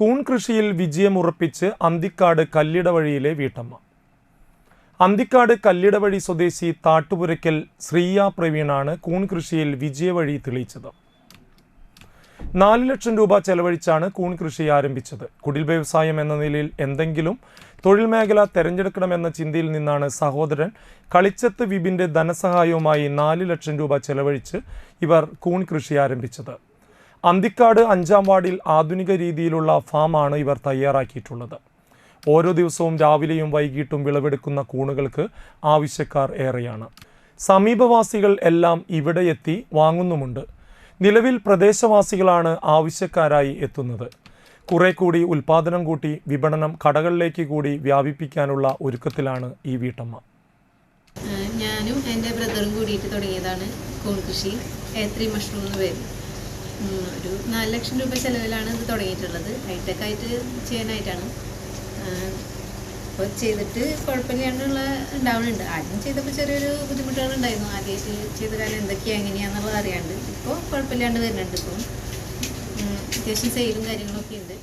കൂൺ കൃഷിയിൽ വിജയമുറപ്പിച്ച് അന്തിക്കാട് കല്ലിടവഴിയിലെ വീട്ടമ്മ. അന്തിക്കാട് കല്ലിടവഴി സ്വദേശി താട്ടുപുരയ്ക്കൽ ശ്രീയ പ്രവീണാണ് കൂൺ കൃഷിയിൽ വിജയവഴി തെളിയിച്ചത്. നാല് ലക്ഷം രൂപ ചെലവഴിച്ചാണ് കൂൺ കൃഷി ആരംഭിച്ചത്. കുടിൽ വ്യവസായം എന്ന നിലയിൽ എന്തെങ്കിലും തൊഴിൽ മേഖല തെരഞ്ഞെടുക്കണമെന്ന ചിന്തയിൽ നിന്നാണ് സഹോദരൻ കളിച്ചത്ത് വിപിന്റെ ധനസഹായവുമായി നാല് ലക്ഷം രൂപ ചെലവഴിച്ച് ഇവർ കൂൺ കൃഷി ആരംഭിച്ചത്. അന്തിക്കാട് അഞ്ചാം വാർഡിൽ ആധുനിക രീതിയിലുള്ള ഫാമാണ് ഇവർ തയ്യാറാക്കിയിട്ടുള്ളത്. ഓരോ ദിവസവും രാവിലെയും വൈകിട്ടും വിളവെടുക്കുന്ന കൂണുകൾക്ക് ആവശ്യക്കാർ ഏറെയാണ്. സമീപവാസികൾ എല്ലാം ഇവിടെ എത്തി വാങ്ങുന്നുമുണ്ട്. നിലവിൽ പ്രദേശവാസികളാണ് ആവശ്യക്കാരായി എത്തുന്നത്. കുറെ കൂടി ഉൽപാദനം കൂട്ടി വിപണനം കടകളിലേക്ക് കൂടി വ്യാപിപ്പിക്കാനുള്ള ഒരുക്കത്തിലാണ് ഈ വീട്ടമ്മ. ഞാനും എന്റെ ബ്രദറും കൂടിയിട്ട് തുടങ്ങിയതാണ് കൂൺ കൃഷി എ ത്രീ മഷ്റൂം എന്ന് പേര് ഒരു നാല് ലക്ഷം രൂപ ചിലവിലാണ് ഇത് തുടങ്ങിയിട്ടുള്ളത്. ഹൈടെക് ആയിട്ട് ചെയ്യാനായിട്ടാണ്. അപ്പോൾ ചെയ്തിട്ട് കുഴപ്പമില്ലാണ്ടുള്ള ഉണ്ടാവുന്നുണ്ട് ആദ്യം ചെയ്തപ്പോൾ ചെറിയൊരു ബുദ്ധിമുട്ടുകൾ ഉണ്ടായിരുന്നു. ആദ്യമായിട്ട് ചെയ്ത കാലം എന്തൊക്കെയാണ് എങ്ങനെയാണെന്നുള്ളത് അറിയാണ്ട്. ഇപ്പോൾ കുഴപ്പമില്ലാണ്ട് വരുന്നുണ്ട് ഇപ്പം. ഉം, അത്യാവശ്യം സെയിലും കാര്യങ്ങളൊക്കെ ഉണ്ട്.